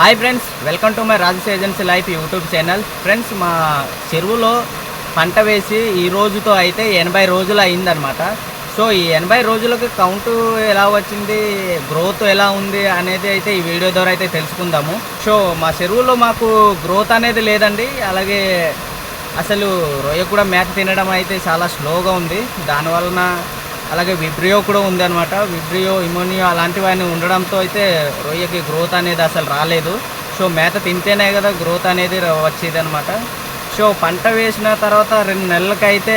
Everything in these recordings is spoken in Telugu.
Hi friends welcome to my Rajesh agency life YouTube channel friends మా చెరువులో పంట వేసి ఈ రోజుతో అయితే ఎనభై రోజులు అయిందనమాట సో ఈ ఎనభై రోజులకు కౌంటు ఎలా వచ్చింది గ్రోత్ ఎలా ఉంది అనేది అయితే ఈ వీడియో ద్వారా అయితే తెలుసుకుందాము. సో మా చెరువులో మాకు గ్రోత్ అనేది లేదండి. అలాగే అసలు రొయ్య కూడా మేత తినడం అయితే చాలా స్లోగా ఉంది. దానివలన అలాగే విబ్రియో కూడా ఉంది అనమాట విబ్రియో ఇమోనియో అలాంటివన్నీ ఉండడంతో అయితే రొయ్యకి గ్రోత్ అనేది అసలు రాలేదు. సో మేత తింటేనే కదా గ్రోత్ అనేది వచ్చేది అనమాట సో పంట వేసిన తర్వాత రెండు నెలలకైతే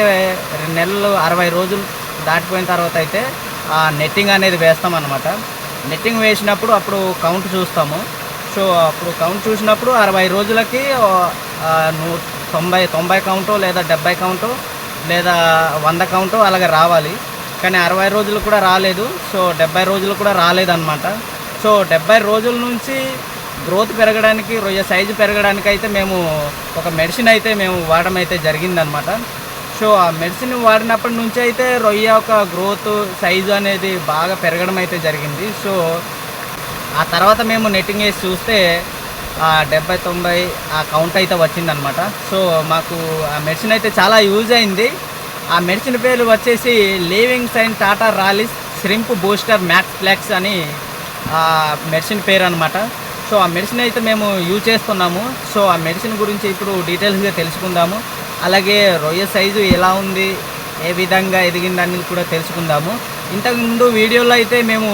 రెండు నెలలు అరవై రోజులు దాటిపోయిన తర్వాత అయితే ఆ నెట్టింగ్ అనేది వేస్తాం అనమాట నెట్టింగ్ వేసినప్పుడు అప్పుడు కౌంట్ చూస్తాము. సో అప్పుడు కౌంట్ చూసినప్పుడు అరవై రోజులకి నూ తొంభై తొంభై కౌంటు లేదా డెబ్బై కౌంటు లేదా వంద కౌంటు అలాగే రావాలి. కానీ అరవై రోజులు కూడా రాలేదు. సో డెబ్బై రోజులు కూడా రాలేదన్నమాట. సో డెబ్బై రోజుల నుంచి గ్రోత్ పెరగడానికి రొయ్య సైజు పెరగడానికి అయితే మేము ఒక మెడిసిన్ అయితే మేము వాడడం అయితే జరిగిందనమాట సో ఆ మెడిసిన్ వాడినప్పటి నుంచి అయితే రొయ్య యొక్క గ్రోత్ సైజు అనేది బాగా పెరగడం అయితే జరిగింది. సో ఆ తర్వాత మేము నెట్టింగ్ వేసి చూస్తే ఆ డెబ్బై తొంభై ఆ కౌంట్ అయితే వచ్చిందనమాట సో మాకు ఆ మెడిసిన్ అయితే చాలా యూజ్ అయింది. ఆ మెడిసిన్ పేరు వచ్చేసి living sign Tata Rallis shrimp booster max flex అని ఆ మెడిసిన్ పేరు అనమాట సో ఆ మెడిసిన్ అయితే మేము యూజ్ చేస్తున్నాము. సో ఆ మెడిసిన్ గురించి ఇప్పుడు డీటెయిల్స్గా తెలుసుకుందాము. అలాగే రొయ్య సైజు ఎలా ఉంది ఏ విధంగా ఎదిగిందని కూడా తెలుసుకుందాము. ఇంతకుముందు వీడియోలో అయితే మేము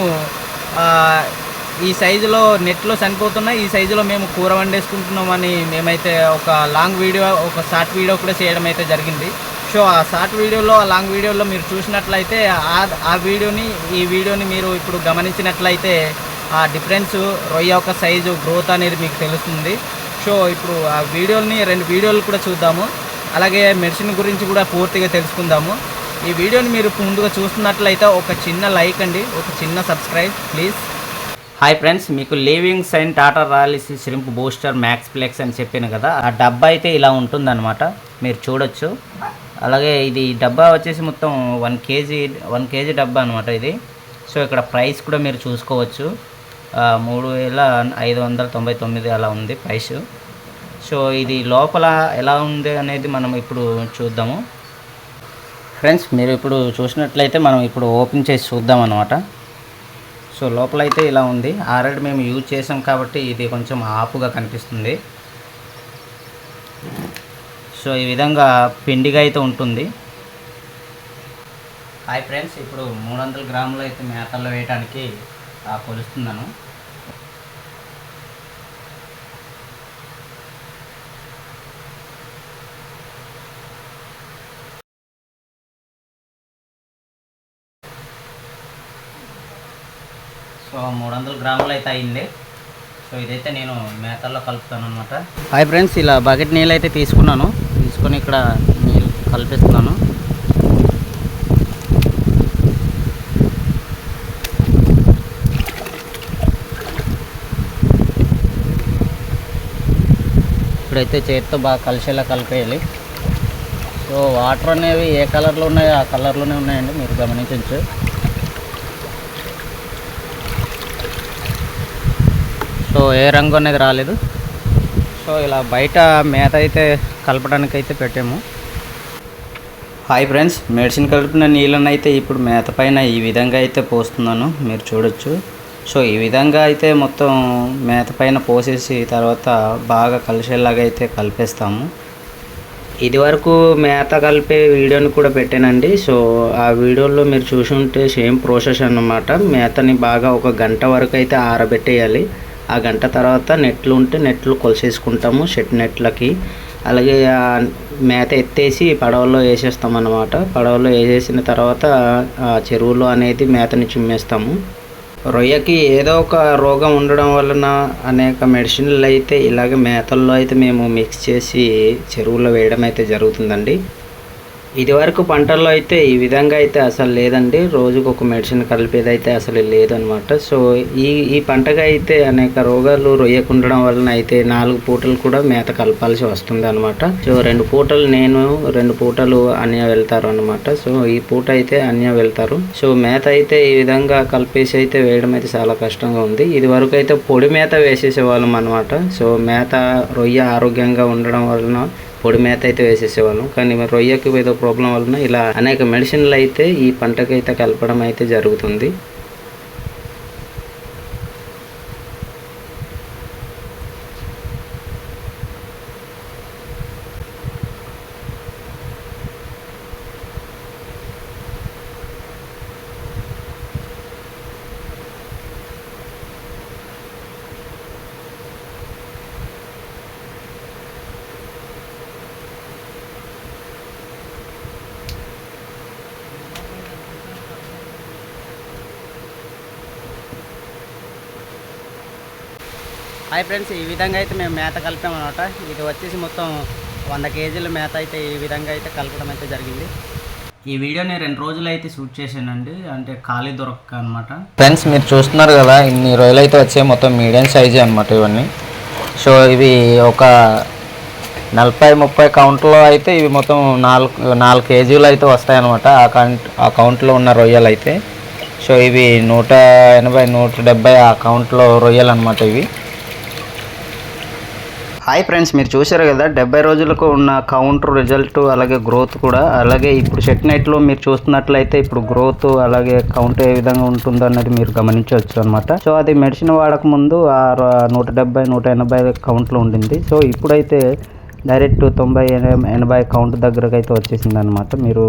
ఈ సైజులో నెట్లో చనిపోతున్నాయి ఈ సైజులో మేము కూర వండేసుకుంటున్నామని మేమైతే ఒక లాంగ్ వీడియో ఒక షార్ట్ వీడియో కూడా చేయడం అయితే జరిగింది. సో ఆ షార్ట్ వీడియోలో ఆ లాంగ్ వీడియోలో మీరు చూసినట్లయితే ఆ ఆ వీడియోని ఈ వీడియోని మీరు ఇప్పుడు గమనించినట్లయితే ఆ డిఫరెన్స్ రొయ్య యొక్క సైజు గ్రోత్ అనేది మీకు తెలుస్తుంది. సో ఇప్పుడు ఆ వీడియోని రెండు వీడియోలు కూడా చూద్దాము. అలాగే మెడిసిన్ గురించి కూడా పూర్తిగా తెలుసుకుందాము. ఈ వీడియోని మీరు ముందుగా చూస్తున్నట్లయితే ఒక చిన్న లైక్ అండి ఒక చిన్న సబ్స్క్రైబ్ ప్లీజ్ హాయ్ ఫ్రెండ్స్ మీకు living sign Tata Rallis shrimp booster max flex అని చెప్పాను కదా ఆ డబ్బా అయితే ఇలా ఉంటుందన్నమాట. మీరు చూడొచ్చు. అలాగే ఇది డబ్బా వచ్చేసి మొత్తం వన్ కేజీ వన్ కేజీ డబ్బా అనమాట ఇది. సో ఇక్కడ ప్రైస్ కూడా మీరు చూసుకోవచ్చు. మూడు వేల ఐదు వందల తొంభై తొమ్మిది అలా ఉంది ప్రైస్. సో ఇది లోపల ఎలా ఉంది అనేది మనం ఇప్పుడు చూద్దాము. ఫ్రెండ్స్ మీరు ఇప్పుడు చూసినట్లయితే మనం ఇప్పుడు ఓపెన్ చేసి చూద్దాం అనమాట సో లోపల అయితే ఇలా ఉంది. ఆల్రెడీ మేము యూజ్ చేసాం కాబట్టి ఇది కొంచెం ఆపుగా కనిపిస్తుంది. సో ఈ విధంగా పిండిగా అయితే ఉంటుంది. హాయ్ ఫ్రెండ్స్ ఇప్పుడు మూడు వందల గ్రాములు అయితే మేతల్లో వేయడానికి ఆ, కొలుస్తున్నాను. సో మూడు వందల గ్రాములు అయితే అయింది. సో ఇదైతే నేను మేతల్లో కలుపుతాను అనమాట హాయ్ ఫ్రెండ్స్ ఇలా బకెట్ నీళ్ళు అయితే తీసుకున్నాను. తీసుకొని ఇక్కడ నీళ్ళు కలిపిస్తున్నాను. ఇప్పుడైతే చేతితో బాగా కలిసేలా కలిపేయాలి. సో వాటర్ అనేవి ఏ కలర్లో ఉన్నాయో ఆ కలర్లోనే ఉన్నాయండి మీరు గమనించవచ్చు సో ఏ రంగు అనేది రాలేదు. సో ఇలా బయట మేత అయితే కలపడానికి అయితే పెట్టాము. హాయ్ ఫ్రెండ్స్ మెడిసిన్ కలిపిన నీళ్ళని అయితే ఇప్పుడు మేత పైన ఈ విధంగా అయితే పోస్తున్నాను. మీరు చూడొచ్చు. సో ఈ విధంగా అయితే మొత్తం మేత పైన పోసేసి తర్వాత బాగా కలిసేలాగా అయితే కలిపేస్తాము. ఇది వరకు మేత కలిపే వీడియోని కూడా పెట్టానండి. సో ఆ వీడియోలో మీరు చూసి ఉంటే సేమ్ ప్రాసెస్ అన్నమాట. మేతని బాగా ఒక గంట వరకు అయితే ఆరబెట్టేయాలి. ఆ గంట తర్వాత నెట్లు ఉంటే నెట్లు కొలిసేసుకుంటాము షెట్ నెట్లకి. అలాగే ఆ మేత ఎత్తేసి పడవలో వేసేస్తాం అన్నమాట పడవలో వేసేసిన తర్వాత ఆ చెరువులో అనేది మేతని చిమ్మేస్తాము. రొయ్యకి ఏదో ఒక రోగం ఉండడం వలన అనేక మెడిసిన్లు అయితే ఇలాగ మేతల్లో అయితే మేము మిక్స్ చేసి చెరువులో వేయడం అయితే జరుగుతుందండి. ఇదివరకు పంటల్లో అయితే ఈ విధంగా అయితే అసలు లేదండి. రోజుకు ఒక మెడిసిన్ కలిపేది అయితే అసలు లేదనమాట సో ఈ ఈ పంటగా అయితే అనేక రోగాలు రొయ్యకుండడం వలన అయితే నాలుగు పూటలు కూడా మేత కలపాల్సి వస్తుంది అనమాట సో రెండు పూటలు నేను రెండు పూటలు అన్య వెళ్తారు అనమాట సో ఈ పూట అయితే అన్య వెళ్తారు. సో మేత అయితే ఈ విధంగా కలిపేసి అయితే వేయడం అయితే చాలా కష్టంగా ఉంది. ఇది వరకు అయితే పొడి మేత వేసేసేవాళ్ళం అనమాట సో మేత రొయ్య ఆరోగ్యంగా ఉండడం వలన పొడి మేత అయితే వేసేసేవాళ్ళం. కానీ మరి రొయ్యకి ఏదో ప్రాబ్లం వలన ఇలా అనేక మెడిసిన్లు అయితే ఈ పంటకైతే అయితే కలపడం అయితే జరుగుతుంది. హాయ్ ఫ్రెండ్స్ ఈ విధంగా అయితే మేము మేత కలిపామన్నమాట. ఇది వచ్చేసి మొత్తం వంద కేజీల మేత అయితే ఈ విధంగా అయితే కలపడం అయితే జరిగింది. ఈ వీడియోని రెండు రోజులు అయితే షూట్ చేశానండి. అంటే ఖాళీ దొరక్క అనమాట ఫ్రెండ్స్ మీరు చూస్తున్నారు కదా ఇన్ని రోజులు అయితే వచ్చాయి మొత్తం మీడియం సైజే అనమాట ఇవన్నీ. సో ఇవి ఒక నలభై ముప్పై కౌంట్లో అయితే ఇవి మొత్తం నాలుగు నాలుగు కేజీలు అయితే వస్తాయి అనమాట ఆ కౌంట్ ఆ కౌంట్లో ఉన్న రొయ్యలు అయితే సో ఇవి నూట ఎనభై నూట డెబ్బై ఆ కౌంట్లో రొయ్యలు అనమాట ఇవి. హాయ్ ఫ్రెండ్స్ మీరు చూశారు కదా డెబ్బై రోజులకు ఉన్న కౌంటర్ రిజల్ట్ అలాగే గ్రోత్ కూడా. అలాగే ఇప్పుడు సెట్ నైట్లో మీరు చూస్తున్నట్లయితే ఇప్పుడు గ్రోత్ అలాగే కౌంట్ ఏ విధంగా ఉంటుందో అనేది మీరు గమనించవచ్చు అనమాట సో అది మెడిసిన్ వాడక ముందు ఆ నూట డెబ్బై నూట ఎనభై కౌంట్లో ఉండింది. సో ఇప్పుడైతే డైరెక్ట్ తొంభై ఎన- ఎనభై కౌంట్ దగ్గరకు అయితే వచ్చేసింది అనమాట మీరు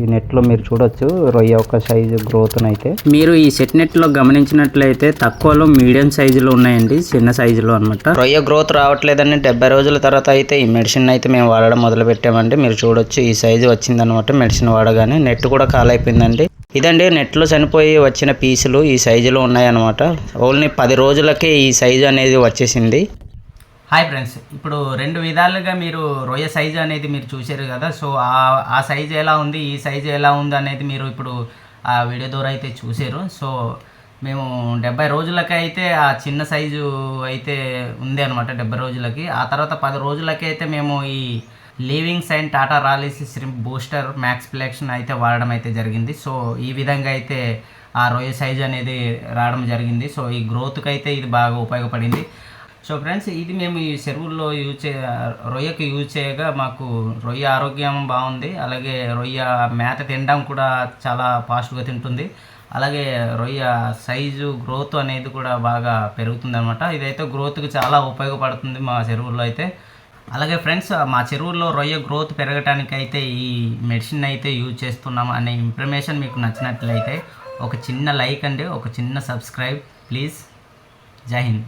ఈ నెట్లో మీరు చూడొచ్చు రొయ్య యొక్క సైజు గ్రోత్ అయితే మీరు ఈ సెట్ నెట్లో గమనించినట్లయితే తక్కువలో మీడియం సైజులో ఉన్నాయండి చిన్న సైజులో అనమాట రొయ్య గ్రోత్ రావట్లేదని డెబ్బై రోజుల తర్వాత అయితే ఈ మెడిసిన్ అయితే మేము వాడడం మొదలు పెట్టామండి మీరు చూడొచ్చు ఈ సైజు వచ్చిందనమాట మెడిసిన్ వాడగానే. నెట్ కూడా కాలైపోయిందండి ఇదండి నెట్లో చనిపోయి వచ్చిన పీసులు ఈ సైజులో ఉన్నాయన్నమాట. ఓన్లీ పది రోజులకే ఈ సైజు అనేది వచ్చేసింది. హాయ్ ఫ్రెండ్స్ ఇప్పుడు రెండు విధాలుగా మీరు రొయ్య సైజు అనేది మీరు చూశారు కదా. సో ఆ ఆ సైజు ఎలా ఉంది? ఈ సైజు ఎలా ఉంది అనేది మీరు ఇప్పుడు ఆ వీడియో ద్వారా అయితే చూశారు. సో మేము డెబ్బై రోజులకి అయితే ఆ చిన్న సైజు అయితే ఉంది అనమాట డెబ్బై రోజులకి. ఆ తర్వాత పది రోజులకి అయితే మేము ఈ living sign Tata Rallis shrimp booster max flexion అయితే వాడడం అయితే జరిగింది. సో ఈ విధంగా అయితే ఆ రొయ్య సైజు అనేది రావడం జరిగింది. సో ఈ గ్రోత్కి అయితే ఇది బాగా ఉపయోగపడింది. సో ఫ్రెండ్స్ ఇది మేము ఈ చెరువుల్లో యూజ్ చే రొయ్యకి యూజ్ చేయగా మాకు రొయ్య ఆరోగ్యం బాగుంది. అలాగే రొయ్య మేత తినడం కూడా చాలా ఫాస్ట్గా తింటుంది. అలాగే రొయ్య సైజు గ్రోత్ అనేది కూడా బాగా పెరుగుతుంది అనమాట ఇదైతే గ్రోత్కి చాలా ఉపయోగపడుతుంది మా చెరువుల్లో అయితే. అలాగే ఫ్రెండ్స్ మా చెరువుల్లో రొయ్య గ్రోత్ పెరగటానికి అయితే ఈ మెడిసిన్ అయితే యూజ్ చేస్తున్నాం అనే ఇన్ఫర్మేషన్ మీకు నచ్చినట్లయితే ఒక చిన్న లైక్ అండి ఒక చిన్న సబ్స్క్రైబ్ ప్లీజ్ జై హింద్.